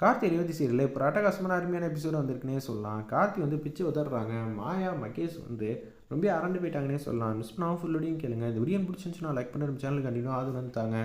Karthi Revathi serial இப்போ அட்டகாசமான அருமையான எபிசோடு வந்திருக்குன்னே சொல்லலாம். கார்த்தி வந்து பிச்சு உதறாங்க மாயா மகேஷ் வந்து ரொம்ப அரண்டு போயிட்டாங்கன்னே சொல்லலாம். மிஸ் பண்ணாமல் ஃபுல்லோடையும் கேளுங்க. இந்த வீடியோ பிடிச்சிருந்துச்சுன்னா லைக் பண்ணி நம்ம சேனல் கண்டினியூ ஆதரவு வந்து தாங்க.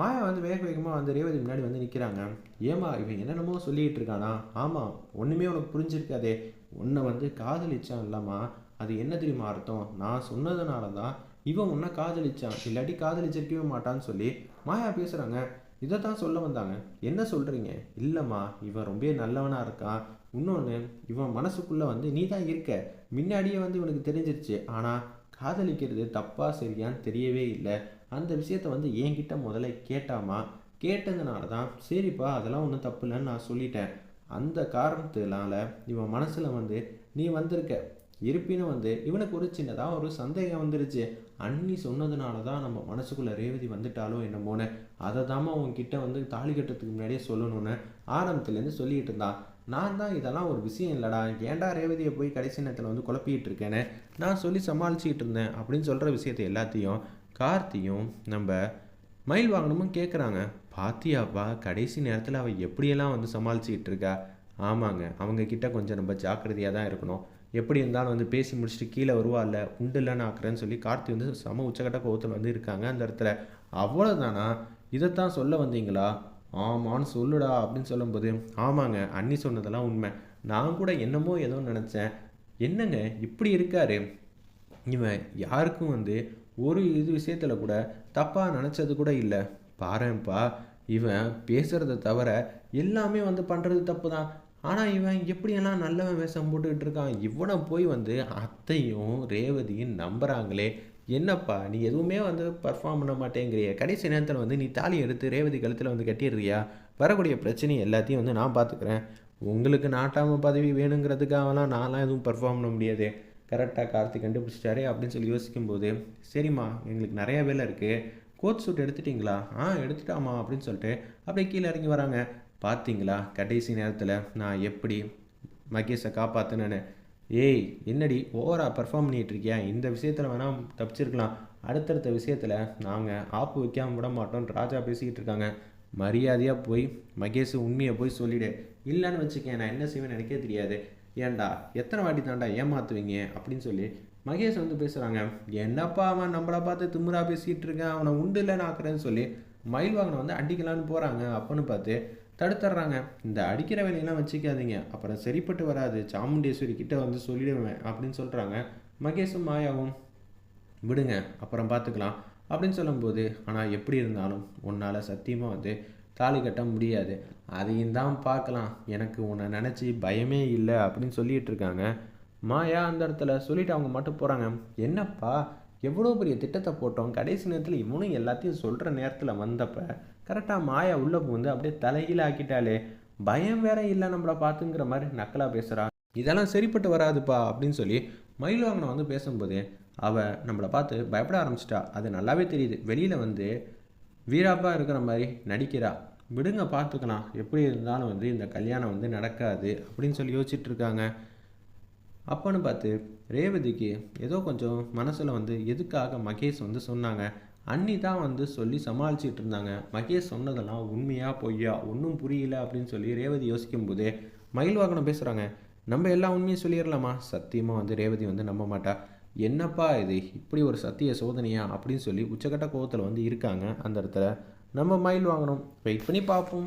மாயா வந்து வேக வேகமாக வந்து ரேவதி முன்னாடி வந்து நிற்கிறாங்க ஏமா இவன் என்னென்னமோ சொல்லிகிட்டு இருக்கானா? ஆமாம் ஒன்றுமே உனக்கு புரிஞ்சிருக்காதே. உன்னை வந்து காதலிச்சான் இல்லாமா அது என்ன தெரியுமா அர்த்தம்? நான் சொன்னதுனால தான் இவன் உன்னை காதலிச்சான். இல்லாட்டி காதலிச்சிருக்கவே மாட்டான்னு சொல்லி மாயா பேசுகிறாங்க இதை தான் சொல்ல வந்தாங்க. என்ன சொல்கிறீங்க இல்லைம்மா இவன் ரொம்ப நல்லவனாக இருக்கான். இன்னொன்று இவன் மனசுக்குள்ளே வந்து நீ தான் இருக்க. முன்னாடியே வந்து இவனுக்கு தெரிஞ்சிருச்சு. ஆனால் காதலிக்கிறது தப்பா சரியான்னு தெரியவே இல்லை. அந்த விஷயத்த வந்து என்கிட்ட முதல்ல கேட்டாமா கேட்டதுனால தான் சரிப்பா அதெல்லாம் ஒன்றும் தப்பு இல்லைன்னு நான் சொல்லிட்டேன். அந்த காரணத்தினால இவன் மனசில் வந்து நீ வந்திருக்க. இருப்பினும் வந்து இவனுக்கு ஒரு சின்னதாக ஒரு சந்தேகம் வந்துருச்சு. அண்ணி சொன்னதுனால தான் நம்ம மனசுக்குள்ளே ரேவதி வந்துட்டாலும் என்னமோன்னு. அதை தாம்மா உன்கிட்ட வந்து தாலி கட்டுறதுக்கு முன்னாடியே சொல்லணும்னு ஆரம்பத்துலேருந்து சொல்லிகிட்டு இருந்தான் நான் தான் இதெல்லாம் ஒரு விஷயம் இல்லைடா. ஏன்டா ரேவதியை போய் கடைசி நேரத்தில் வந்து குழப்பிக்கிட்டு இருக்கேன்னு நான் சொல்லி சமாளிச்சுக்கிட்டு இருந்தேன் அப்படின்னு சொல்கிற விஷயத்தை எல்லாத்தையும் கார்த்தியும் நம்ம மயில் வாங்கணுமும் கேட்குறாங்க பாத்தியாப்பா கடைசி நேரத்தில் அவள் எப்படியெல்லாம் வந்து சமாளிச்சுக்கிட்டு இருக்கா? ஆமாங்க அவங்க கிட்ட கொஞ்சம் நம்ம ஜாக்கிரதையாக தான் இருக்கணும். எப்படி இருந்தாலும் வந்து பேசி முடிச்சுட்டு கீழே வருவா? இல்லை உண்டு இல்லைன்னு ஆக்குறேன்னு சொல்லி கார்த்தி வந்து சம உச்சக்கட்ட கோவத்தில் வந்து இருக்காங்க அந்த இடத்துல. அவ்வளோதானா இதைத்தான் சொல்ல வந்தீங்களா? ஆமான்னு சொல்லுடா அப்படின்னு சொல்லும்போது ஆமாங்க அண்ணி சொன்னதெல்லாம் உண்மை. நான் கூட என்னமோ ஏதோ நினச்சேன். என்னங்க இப்படி இருக்காரு? இவன் யாருக்கும் வந்து ஒரு இது விஷயத்தில் கூட தப்பாக நினச்சது கூட இல்லை. பாருப்பா இவன் பேசுகிறத தவிர எல்லாமே வந்து பண்ணுறது தப்பு தான் ஆனால் இவன் எப்படியெல்லாம் நல்லவன் வேஷம் போட்டுக்கிட்டு இருக்கான்? இவனை போய் வந்து அத்தையும் ரேவதியும் நம்புகிறாங்களே என்னப்பா நீ எதுவுமே வந்து பர்ஃபார்ம் பண்ண மாட்டேங்கிறிய. கடைசி நேரத்தில் வந்து நீ தாலி எடுத்து ரேவதி கழுத்தில் வந்து கட்டிடுறியா? வரக்கூடிய பிரச்சனை எல்லாத்தையும் வந்து நான் பார்த்துக்கிறேன் உங்களுக்கு நாட்டாம பதவி வேணுங்கிறதுக்காகலாம் நான்லாம் எதுவும் பர்ஃபார்ம் பண்ண முடியாது. கரெக்டாக கார்த்திக் கண்டுபிடிச்சிட்டாரே அப்படின்னு சொல்லி யோசிக்கும்போது சரிம்மா எங்களுக்கு நிறையா வேலை இருக்குது கோட் சூட் எடுத்துட்டிங்களா? ஆ எடுத்துட்டாமா அப்படின்னு சொல்லிட்டு அப்படியே கீழே இறங்கி வராங்க. பார்த்தீங்களா கடைசி நேரத்தில் நான் எப்படி மகேஷை காப்பாற்றினேன்னு ஏய் என்னடி ஓவராக பர்ஃபார்ம் பண்ணிகிட்டு இருக்கியா? இந்த விஷயத்தில் வேணால் தப்பிச்சிருக்கலாம். அடுத்தடுத்த விஷயத்தில் நாங்கள் ஆப்பு வைக்காமல் விட மாட்டோம் ராஜா பேசிக்கிட்டு இருக்காங்க. மரியாதையாக போய் மகேஷ் உண்மையை போய் சொல்லிவிடு இல்லைன்னு வச்சுக்கேன் நான் என்ன செய்வேன்னு எனக்கே தெரியாது. ஏன்டா எத்தனை வாட்டி தாண்டா ஏமாத்துவீங்க? அப்படின்னு சொல்லி மகேஷ் வந்து பேசுகிறாங்க என்னப்பா அவன் நம்மளை பார்த்து திமுறா பேசிகிட்டு இருக்கேன்? அவனை உண்டு இல்லைன்னு ஆக்குறேன்னு சொல்லி மயில் வாகனம் வந்து அடிக்கலான்னு போகிறாங்க அப்போன்னு பார்த்து தடுத்துட்றாங்க இந்த அடிக்கிற வேலையெல்லாம் வச்சுக்காதீங்க. அப்புறம் சரிப்பட்டு வராது. சாமுண்டேஸ்வரி கிட்டே வந்து சொல்லிடுவேன் அப்படின்னு சொல்கிறாங்க மகேஷும் மாயாவும் விடுங்க அப்புறம் பார்த்துக்கலாம். அப்படின்னு சொல்லும்போது ஆனால் எப்படி இருந்தாலும் உன்னால் சத்தியமாக வந்து தாலி கட்ட முடியாது. அதையும் தான் பார்க்கலாம். எனக்கு உன்னை நினச்சி பயமே இல்லை. அப்படின்னு சொல்லிகிட்டு இருக்காங்க. மாயா அந்த இடத்துல சொல்லிவிட்டு அவங்க மட்டும் போகிறாங்க என்னப்பா எவ்வளோ பெரிய திட்டத்தை போட்டோம் கடைசி நேரத்தில் இவனும் எல்லாத்தையும் சொல்கிற நேரத்தில் வந்தப்போ கரெக்டாக மாயா உள்ளே புகுந்து அப்படியே தலைகீழ ஆக்கிட்டாலே பயம் வேற இல்லை நம்மளை பார்த்துங்கிற மாதிரி நக்கலாக பேசுகிறா இதெல்லாம் சரிப்பட்டு வராதுப்பா அப்படின்னு சொல்லி மயிலாங்கனை வந்து பேசும்போது அவள் நம்மளை பார்த்து பயப்பட ஆரம்பிச்சிட்டா. அது நல்லாவே தெரியுது. வெளியில் வந்து வீராப்பா இருக்கிற மாதிரி நடிக்கிறா. விடுங்க பார்த்துக்கலாம். எப்படி இருந்தாலும் வந்து இந்த கல்யாணம் வந்து நடக்காது அப்படின்னு சொல்லி யோசிச்சுட்டு இருக்காங்க. அப்போன்னு பார்த்து ரேவதிக்கு ஏதோ கொஞ்சம் மனசில் வந்து எதுக்காக மகேஷ் வந்து சொன்னாங்க? அண்ணி தான் வந்து சொல்லி சமாளிச்சிட்டு இருந்தாங்க. மகேஷ் சொன்னதெல்லாம் உண்மையா பொய்யா? ஒன்றும் புரியல அப்படின்னு சொல்லி ரேவதி யோசிக்கும் போதே மயில் வாகனம் பேசுகிறாங்க நம்ம எல்லா உண்மையும் சொல்லிடலாமா சத்தியமாக வந்து ரேவதி வந்து நம்ப மாட்டா. என்னப்பா இது? இப்படி ஒரு சத்திய சோதனையா? அப்படின்னு சொல்லி உச்சக்கட்ட கோவத்தில் வந்து இருக்காங்க அந்த இடத்துல. நம்ம மயில் வாங்கணும் வெயிட் பண்ணி பார்ப்போம்.